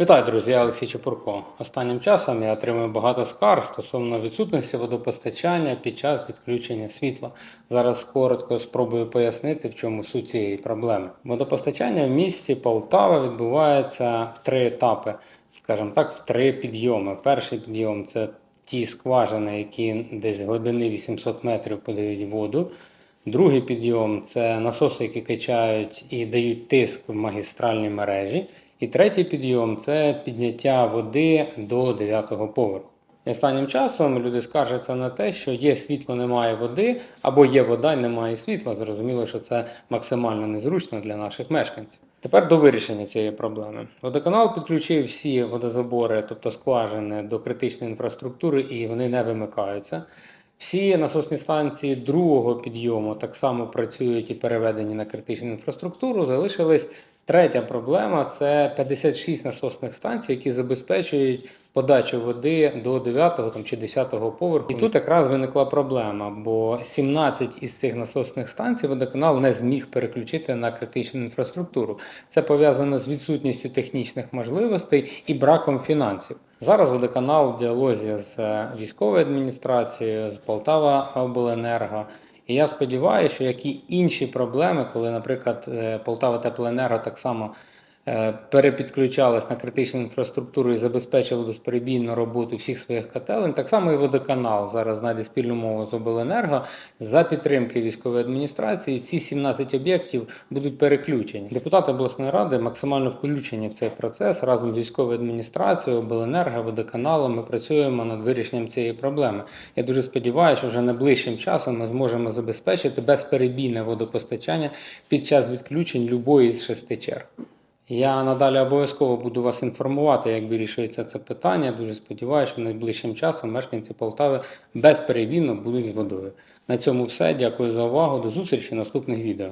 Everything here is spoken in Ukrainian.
Вітаю, друзі, я Олексій Чепурко. Останнім часом я отримую багато скарг стосовно відсутності водопостачання під час відключення світла. Зараз коротко спробую пояснити, в чому суть цієї проблеми. Водопостачання в місті Полтава відбувається в три етапи, скажімо так, в три підйоми. Перший підйом це ті скважини, які десь з глибини 800 метрів подають воду. Другий підйом це насоси, які качають і дають тиск в магістральній мережі. І третій підйом це підняття води до 9-го поверху. І останнім часом люди скаржаться на те, що є світло, немає води, або є вода, немає світла. Зрозуміло, що це максимально незручно для наших мешканців. Тепер до вирішення цієї проблеми. Водоканал підключив всі водозабори, тобто скважини, до критичної інфраструктури, і вони не вимикаються. Всі насосні станції другого підйому так само працюють і переведені на критичну інфраструктуру. Залишились третя проблема це 56 насосних станцій, які забезпечують подачу води до 9 там, чи 10 поверху. І тут якраз виникла проблема, бо 17 із цих насосних станцій водоканал не зміг переключити на критичну інфраструктуру. Це пов'язано з відсутністю технічних можливостей і браком фінансів. Зараз водоканал в діалозі з е, військовою адміністрацією, з Полтава Обленерго. І я сподіваюся, що як і інші проблеми, коли, наприклад, е, Полтава Теплоенерго так само перепідключалась на критичну інфраструктуру і забезпечила безперебійну роботу всіх своїх котелень, так само і водоканал зараз знайде спільну мову з Обленерго за підтримки військової адміністрації. Ці 17 об'єктів будуть переключені. Депутати обласної ради максимально включені в цей процес разом з військовою адміністрацією, Обленерго, водоканалом. Ми працюємо над вирішенням цієї проблеми. Я дуже сподіваюся, що вже найближчим часом ми зможемо забезпечити безперебійне водопостачання під час відключень любої з шести черг. Я надалі обов'язково буду вас інформувати, як вирішується це питання. Дуже сподіваюся, що найближчим часом мешканці Полтави безперебійно будуть з водою. На цьому все. Дякую за увагу. До зустрічі в наступних відео.